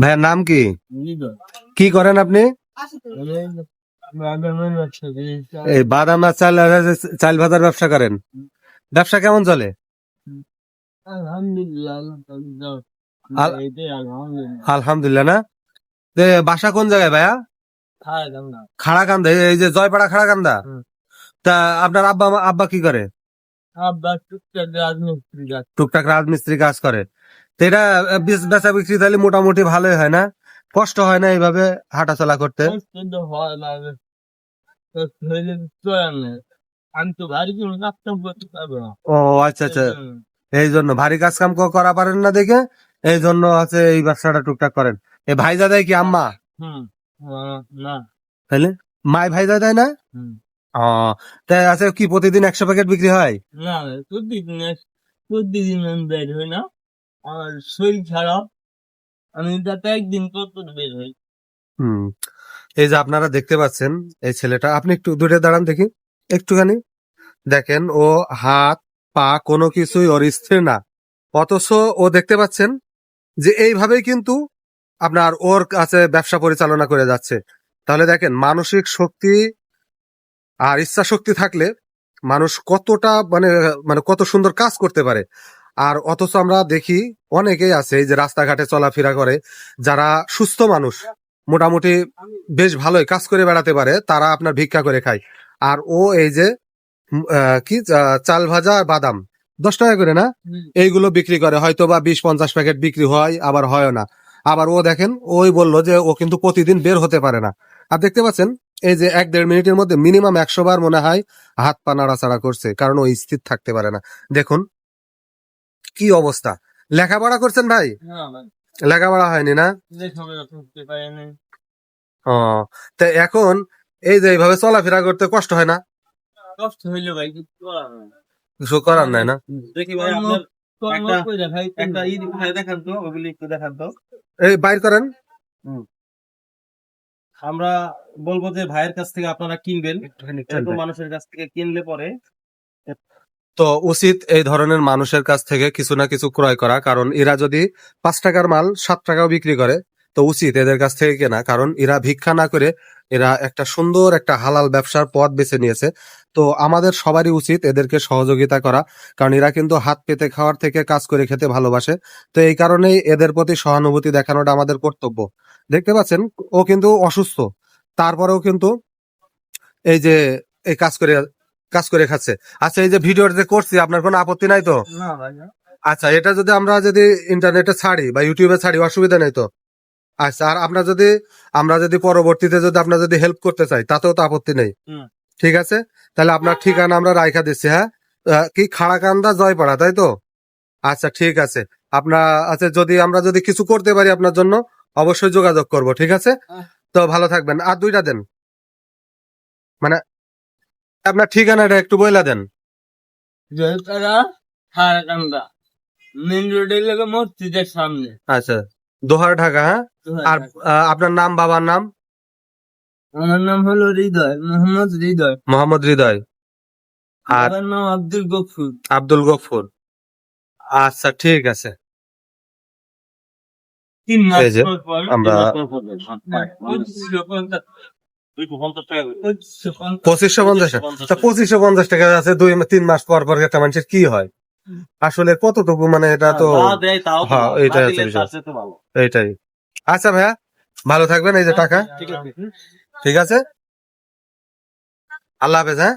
ভাইয়ের নাম কি? কি করেন আপনি? এই বাদাম আর চাল চাল ভাজার ব্যবসা করেন। ব্যবসা কেমন চলে? আলহামদুলিল্লাহ না? বাসা কোন জায়গায় ভাইয়া? খাড়াকান্দা। এই- যে জয়পাড়া খাড়াকান্দা। তা আপনার আব্বা আব্বা কি করে? আব্বা টুকটাক রাজমিস্ত্রি কাজ টুকটাক রাজমিস্ত্রি কাজ করে। এটা বেচা বিক্রি তাহলে মোটামুটি ভালোই হয় না? কষ্ট হয় না এইভাবে হাঁটাচলা করতে? হয় ও আচ্ছা আচ্ছা। এই জন্য ভারী কাজ কাম করা পারেন না দেখে? এই জন্য আছে এই ব্যবসাটা টুকটাক করেন। এই ভাই দাদাই কি আম্মা? তাহলে? মাই ভাই দাদাই না? ও তাই আছে কি প্রতিদিন একশো প্যাকেট বিক্রি হয়? না প্রতিদিন প্রতিদিন হই না। আমার শরীর খারাপ, আমি যাতে একদিন কত বের হই। হুম, এই যে আপনারা দেখতে পাচ্ছেন এই ছেলেটা, আপনি একটু দূরে দাঁড়ান দেখি, একটুখানি। দেখেন, ও হাত, পা কোনো কিছুই ওর স্থির না। অথচ ও দেখতে পাচ্ছেন যে এইভাবেই কিন্তু আপনার ওর কাছে ব্যবসা পরিচালনা করে যাচ্ছে। তাহলে দেখেন, মানসিক শক্তি আর ইচ্ছা শক্তি থাকলে মানুষ কতটা মানে মানে কত সুন্দর কাজ করতে পারে। আর অথচ আমরা দেখি অনেকেই আছে এই যে রাস্তাঘাটে চলাফেরা করে যারা সুস্থ মানুষ মোটামুটি বেশ ভালোই কাজ করে বেড়াতে পারে তারা আপনার ভিক্ষা করে খায়। আর ও এই যে কি চাল ভাজা বাদাম দশ টাকা করে না? এইগুলো বিক্রি করে হয়তো বা বিশ পঞ্চাশ প্যাকেট বিক্রি হয় আবার হয় না। আবার ও দেখেন ওই বলল যে ও কিন্তু প্রতিদিন বের হতে পারে না। আর দেখতে পাচ্ছেন এই যে এক দেড় মিনিটের মধ্যে মিনিমাম একশো বার মনে হয় হাত পা নাড়াচাড়া করছে কারণ ও স্থির থাকতে পারে না। দেখুন কি অবস্থা? লেখাপড়া করছেন ভাই? লেখাপড়া হয়নি না? ও তা এখন এই যে এইভাবে চলাফেরা করতে কষ্ট হয় না? কষ্ট হইলে ভাই কিছু করার নাই। না? দেখি ভাই আপনার একটা-। ই দেখান তো ওগুলি একটু দেখান তো। এই বাইর করেন। আমরা বলব যে ভাইয়ের কাছ থেকে আপনারা কিনবেন। মানুষের কাছ থেকে কিনলে পরে তো উচিত এই ধরনের মানুষের কাছ থেকে কিছু না কিছু ক্রয় করা, কারণ এরা যদি পাঁচ টাকার মাল সাত টাকাও বিক্রি করে, তো উচিত এদের কাছ থেকে কেনা, কারণ এরা ভিক্ষা না করে এরা একটা সুন্দর একটা হালাল ব্যবসার পথ বেছে নিয়েছে। তো আমাদের সবারই উচিত এদেরকে সহযোগিতা করা, কারণ এরা কিন্তু হাত পেতে, খাওয়ার থেকে কাজ করে খেতে ভালোবাসে। তো এই কারণেই এদের প্রতি সহানুভূতি দেখানোটা আমাদের কর্তব্য। দেখতে পাচ্ছেন, ও কিন্তু অসুস্থ, তারপরেও কিন্তু এই যে এই কাজ করে কাজ করে খাচ্ছে। আচ্ছা এই যে ভিডিও যে করছি আপনার কোনো আপত্তি নাই তো। আচ্ছা এটা যদি আমরা যদি ইন্টারনেটে ছাড়ি বা ইউটিউবে ছাড়ি অসুবিধা নাই তো? আচ্ছা আর আপনার যদি আমরা যদি পরবর্তীতে যদি আপনার যদি হেল্প করতে চাই তাতেও তো আপত্তি নেই। ঠিক আছে? তাহলে আপনার ঠিকানা আমরা রাইখা দিচ্ছি হ্যাঁ? কি খাড়াকান্দা জয়পাড়া তাই তো? আচ্ছা ঠিক আছে। আপনার আচ্ছা যদি আমরা যদি কিছু করতে পারি আপনার জন্য অবশ্যই যোগাযোগ করব ঠিক আছে? হ্যাঁ। তো ভালো থাকবেন। আর দুইটা দেন। মানে আপনার ঠিকানাটা একটু বইলা দেন। জয়তারা হারাকান্দা মেন রোডের মসজিদের সামনে। আচ্ছা দোহার ঢাকা হ্যাঁ? আর আহ, আপনার নাম বাবার নাম? আমার নাম হলো হৃদয় মোহাম্মদ হৃদয়। মোহাম্মদ হৃদয়। আর নাম আব্দুল গফুর। আব্দুল গফুর। আচ্ছা ঠিক আছে। তিন মাস এই যে, পর পর আমরা পঞ্চাশ। পঁচিশশো পঞ্চাশ তা পঁচিশশো পঞ্চাশ টাকা আছে দুই তিন মাস পর পর একটা মানুষের কি হয়? আসলে কতটুকু মানে এটা তো এটাই তাও তো হ্যাঁ, ভালো। এইটাই আচ্ছা ভাইয়া ভালো থাকবেন এই যে টাকা। ঠিক আছে। আল্লাহ হাফেজ হ্যাঁ?